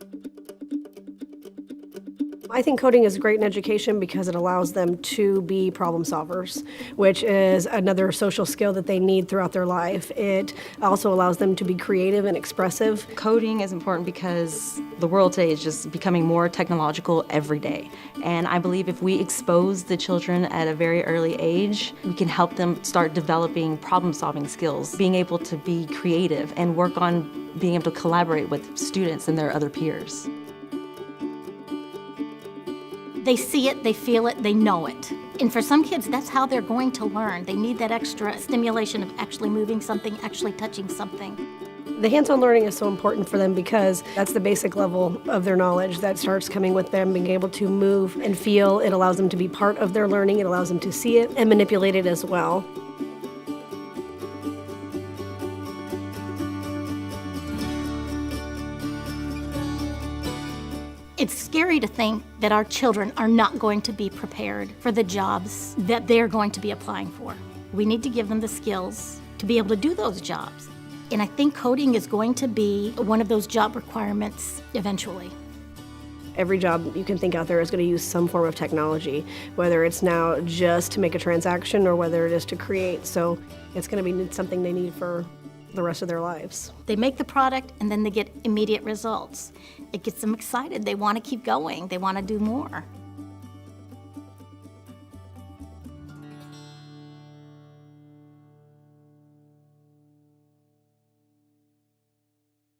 thank you I think coding is great in education because it allows them to be problem solvers, which is another social skill that they need throughout their life. It also allows them to be creative and expressive. Coding is important because the world today is just becoming more technological every day. And I believe if we expose the children at a very early age, we can help them start developing problem solving skills, being able to be creative and work on being able to collaborate with students and their other peers. They see it, they feel it, they know it. And for some kids, that's how they're going to learn. They need that extra stimulation of actually moving something, actually touching something. The hands-on learning is so important for them because that's the basic level of their knowledge that starts coming with them being able to move and feel. It allows them to be part of their learning. It allows them to see it and manipulate it as well. It's scary to think that our children are not going to be prepared for the jobs that they're going to be applying for. We need to give them the skills to be able to do those jobs. And I think coding is going to be one of those job requirements eventually. Every job you can think out there is going to use some form of technology, whether it's now just to make a transaction or whether it is to create. So it's going to be something they need for the rest of their lives. They make the product and then they get immediate results. It gets them excited. They want to keep going, they want to do more.